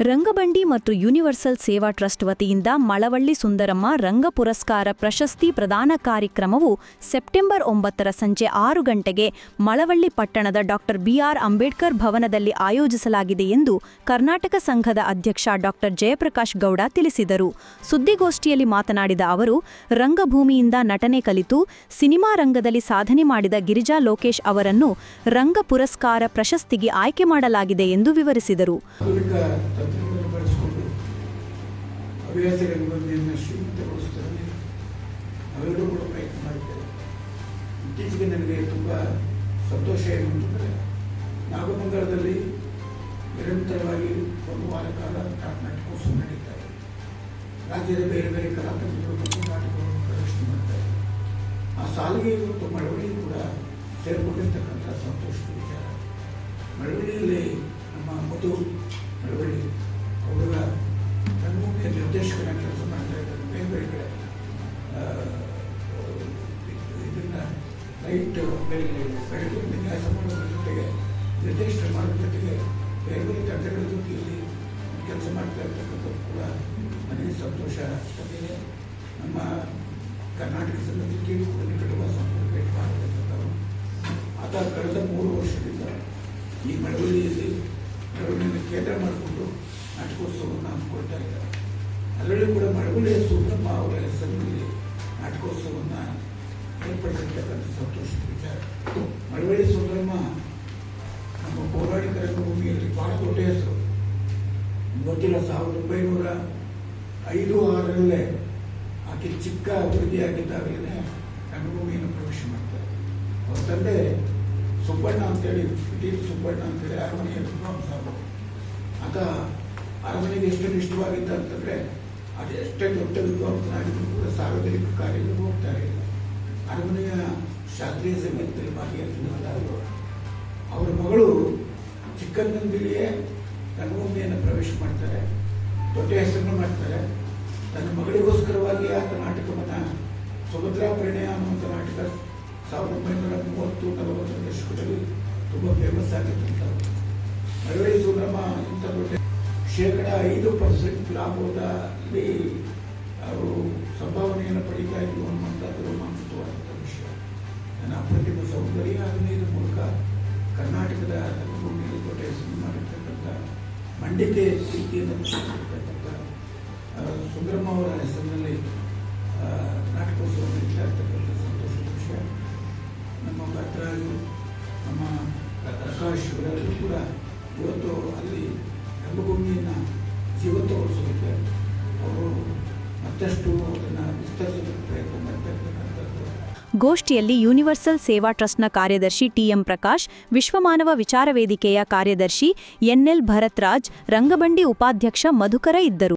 ರಂಗಬಂಡಿ ಮತ್ತು ಯೂನಿವರ್ಸಲ್ ಸೇವಾ ಟ್ರಸ್ಟ್ ವತಿಯಿಂದ ಮಳವಳ್ಳಿ ಸುಂದರಮ್ಮ ರಂಗ ಪುರಸ್ಕಾರ ಪ್ರಶಸ್ತಿ ಪ್ರದಾನ ಕಾರ್ಯಕ್ರಮವು ಸೆಪ್ಟೆಂಬರ್ ಒಂಬತ್ತರ ಸಂಜೆ ಆರು ಗಂಟೆಗೆ ಮಳವಳ್ಳಿ ಪಟ್ಟಣದ ಡಾಕ್ಟರ್ ಬಿಆರ್ ಅಂಬೇಡ್ಕರ್ ಭವನದಲ್ಲಿ ಆಯೋಜಿಸಲಾಗಿದೆ ಎಂದು ಕರ್ನಾಟಕ ಸಂಘದ ಅಧ್ಯಕ್ಷ ಡಾಕ್ಟರ್ ಜಯಪ್ರಕಾಶ್ ಗೌಡ ತಿಳಿಸಿದರು. ಸುದ್ದಿಗೋಷ್ಠಿಯಲ್ಲಿ ಮಾತನಾಡಿದ ಅವರು, ರಂಗಭೂಮಿಯಿಂದ ನಟನೆ ಕಲಿತು ಸಿನಿಮಾ ರಂಗದಲ್ಲಿ ಸಾಧನೆ ಮಾಡಿದ ಗಿರಿಜಾ ಲೋಕೇಶ್ ಅವರನ್ನು ರಂಗ ಪುರಸ್ಕಾರ ಪ್ರಶಸ್ತಿಗೆ ಆಯ್ಕೆ ಮಾಡಲಾಗಿದೆ ಎಂದು ವಿವರಿಸಿದರು. ತಂತ್ರಗಳನ್ನು ಬಳಸಿಕೊಂಡು ಹವ್ಯಾಸ ರಂಗಭೂಮಿಯನ್ನು ಅವೆಲ್ಲರೂ ಕೂಡ ಪ್ರಯತ್ನ ಮಾಡಿದ್ದಾರೆ ಇತ್ತೀಚೆಗೆ ನನಗೆ ತುಂಬ ಸಂತೋಷ ಏನು ಅಂತಂದರೆ ನಾಗಮಂಗಲದಲ್ಲಿ ನಿರಂತರವಾಗಿ ಒಂದು ವಾರ ಕಾಲ ನಾಟಕೋತ್ಸವ ನಡೀತಾ ಇದೆ. ರಾಜ್ಯದ ಬೇರೆ ಬೇರೆ ಕಲಾತಂತ್ರಗಳು ಮತ್ತು ನಾಟಕಗಳನ್ನು ಪ್ರದರ್ಶನ ಮಾಡ್ತಾರೆ ಆ ಸಾಲಿಗೆ ಇವತ್ತು ಮಳವಳ್ಳಿ ಕೂಡ ಸೇರಿಕೊಂಡಿರ್ತಕ್ಕಂಥ ಸಂತೋಷದ ವಿಚಾರ. ಮಳವಳ್ಳಿಯಲ್ಲಿ ನಮ್ಮ ಮಧು ಮಳವಳ್ಳಿ ಹುಡುಗ ರಂಗಭೂಮಿಯ ನಿರ್ದೇಶಕರ ಕೆಲಸ ಮಾಡ್ತಾ ಇದ್ದಾರೆ ಬೇರೆ ಬೇರೆ ಇದನ್ನ ಲೈಟ್ ಬೆಳಗ್ಗೆ ವಿನ್ಯಾಸ ಮಾಡೋದ್ರ ಜೊತೆಗೆ ನಿರ್ದೇಶನ ಮಾಡೋದ್ರ ಜೊತೆಗೆ ಬೇರೆ ಬೇರೆ ತಂಡಗಳ ಜೊತೆಯಲ್ಲಿ ಕೆಲಸ ಮಾಡ್ತಾ ಇರ್ತಕ್ಕಂಥದ್ದು ಕೂಡ ನನಗೆ ಸಂತೋಷ ಆಗ್ತದೆ ನಮ್ಮ ಕರ್ನಾಟಕ ಸಂಘಕ್ಕೆ ಕೂಡ ನಿಕಟವಾದ ಸಂಪರ್ಕ ಇಟ್ಕೊಂಡಿರ್ತಕ್ಕಂಥವ್ರು ಆತ ಕಳೆದ ಮೂರು ವರ್ಷದಿಂದ ಈ ಮಳವಳ್ಳಿಯಲ್ಲಿ ಮಳವಳ್ಳಿಯನ್ನು ಕೇಂದ್ರ ಮಾಡಿಕೊಂಡು ನಾಟಕೋತ್ಸವವನ್ನು ಹಮ್ಮಿಕೊಳ್ತಾ ಇದ್ದಾರೆ ಅದರಲ್ಲೂ ಕೂಡ ಮಳವಳ್ಳಿಯ ಸುಬ್ರಹ್ಮ ಅವರ ಹೆಸರಿನಲ್ಲಿ ನಾಟಕೋತ್ಸವವನ್ನು ಏರ್ಪಡಿಸಿರ್ತಕ್ಕಂಥ ಸಂತೋಷದ ವಿಚಾರ. ಮಳವಳ್ಳಿ ಸುಬ್ರಹ್ಮ ನಮ್ಮ ಪೌರಾಣಿಕ ರಂಗಭೂಮಿಯಲ್ಲಿ ಬಹಳ ದೊಡ್ಡ ಹೆಸರು. ಗೊತ್ತಿಲ್ಲ, ಸಾವಿರದ ಒಂಬೈನೂರ ಐದು ಆರರಲ್ಲೇ ಆಕೆ ಚಿಕ್ಕ ಹುಡುಗಿಯಾಗಿದ್ದಾಗಲೇ ರಂಗಭೂಮಿಯನ್ನು ಪ್ರವೇಶ ಮಾಡ್ತಾರೆ. ಅವ್ರ ತಂದೆ ಸುಬ್ಬಣ್ಣ ಅಂತೇಳಿ ಟಿ ಸುಬ್ಬಣ್ಣ ಅಂತೇಳಿ ಅರಮನೆಯ ವಿದ್ವಾಂಸ ಆಗ ಅರಮನೆಗೆ ಎಷ್ಟು ನಿಷ್ಠವಾಗಿದ್ದ ಅಂತಂದರೆ, ಅದು ಎಷ್ಟೇ ದೊಡ್ಡ ವಿದ್ವಾಂಸನಾಗಿದ್ರು ಕೂಡ ಸಾರ್ವಜನಿಕ ಕಾರ್ಯಗಳು ಹೋಗ್ತಾ ಇರಲಿಲ್ಲ. ಅರಮನೆಯ ಶಾಸ್ತ್ರೀಯ ಸಂಗೀತದಲ್ಲಿ ಭಾಗಿಯಾಗಿದ್ದವರು ಅವರ ಮಗಳು ಚಿಕ್ಕಂದಿನಲ್ಲಿಯೇ ರಂಗಭೂಮಿಯನ್ನು ಪ್ರವೇಶ ಮಾಡ್ತಾರೆ, ದೊಡ್ಡ ಹೆಸರನ್ನು ಮಾಡ್ತಾರೆ. ತನ್ನ ಮಗಳಿಗೋಸ್ಕರವಾಗಿ ಆತ ನಾಟಕವನ್ನು ಸುಭದ್ರಾ ಪ್ರಣಯ ಅನ್ನುವಂಥ ನಾಟಕ ಸಾವಿರದ ಒಂಬೈನೂರ ಮೂವತ್ತು ನಲವತ್ತರ ದಶಕದಲ್ಲಿ ತುಂಬ ಫೇಮಸ್ ಆಗಿದ್ದಂಥದ್ದು ಮರಳಿ ಸುಬ್ರಹ್ಮ ಇಂಥ ದೊಡ್ಡ ಶೇಕಡ ಐದು ಪರ್ಸೆಂಟ್ ಲಾಭದಲ್ಲಿ ಅವರು ಸಂಭಾವನೆಯನ್ನು ಪಡೀತಾ ಇದ್ರು ಅನ್ನುವಂಥದ್ದು ರೋಮಾಂಚಿತವಾದಂಥ ವಿಷಯ ನನ್ನ ಅಪ್ರತಿಮ ಸೌಂದರ್ಯ ಅಭಿನಯದ ಮೂಲಕ ಕರ್ನಾಟಕದ ರಂಗಭೂಮಿಯಲ್ಲಿ ದೊಡ್ಡ ಹೆಸರು ಮಾಡಿರ್ತಕ್ಕಂಥ ಮಂಡಿಕೆ ಪ್ರೀತಿಯನ್ನು ಇವರೆಲ್ಲರೂ ಕೂಡ ಇವತ್ತು ಅಲ್ಲಿ ರಂಗಭೂಮಿಯನ್ನು ಜೀವಂತಗೊಳಿಸೋದಕ್ಕೆ ಅವರು ಮತ್ತಷ್ಟು ಅದನ್ನು ವಿಸ್ತರಿಸೋದಕ್ಕೆ ಪ್ರಯತ್ನ ಮಾಡ್ತಾ ಗೋಷ್ಠಿಯಲ್ಲಿ ಯೂನಿವರ್ಸಲ್ ಸೇವಾ ಟ್ರಸ್ಟ್ನ ಕಾರ್ಯದರ್ಶಿ ಟಿಎಂ ಪ್ರಕಾಶ್, ವಿಶ್ವಮಾನವ ವಿಚಾರ ವೇದಿಕೆಯ ಕಾರ್ಯದರ್ಶಿ ಎನ್ಎಲ್ ಭರತ್ರಾಜ್ ರಂಗಬಂಡಿ ಉಪಾಧ್ಯಕ್ಷ ಮಧುಕರ ಇದ್ದರು.